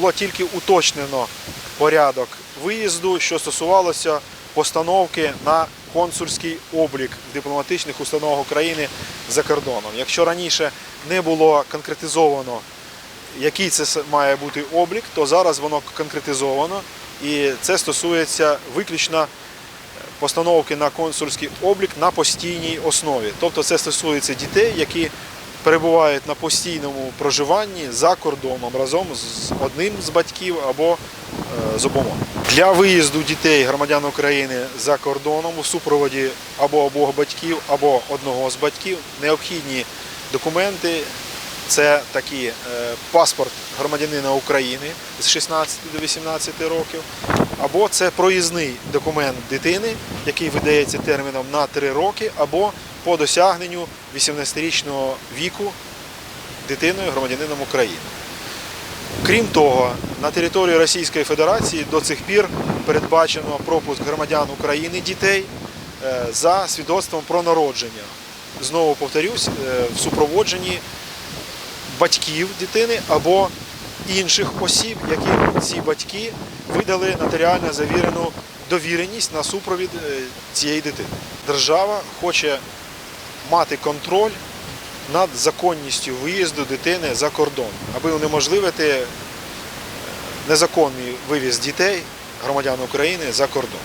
було тільки уточнено порядок виїзду, що стосувалося постановки на консульський облік дипломатичних установах України за кордоном. Якщо раніше не було конкретизовано, який це має бути облік, то зараз воно конкретизовано, і це стосується виключно постановки на консульський облік на постійній основі. Тобто це стосується дітей, які перебувають на постійному проживанні за кордоном разом з одним з батьків або е, з обома. Для виїзду дітей громадян України за кордоном у супроводі або обох батьків, або одного з батьків необхідні документи. Це такі е, паспорт громадянина України з 16 до 18 років, або це проїзний документ дитини, який видається терміном на 3 роки, або по досягненню 18-річного віку дитиною громадянином України. Крім того, на території Російської Федерації до цих пір передбачено пропуск громадян України дітей е, за свідоцтвом про народження. Знову повторюсь, е, в супроводженні батьків дитини або інших осіб, яким ці батьки видали нотаріально завірену довіреність на супровід е, цієї дитини. Держава хоче мати контроль над законністю виїзду дитини за кордон, аби унеможливити е, незаконний вивіз дітей, громадян України за кордон.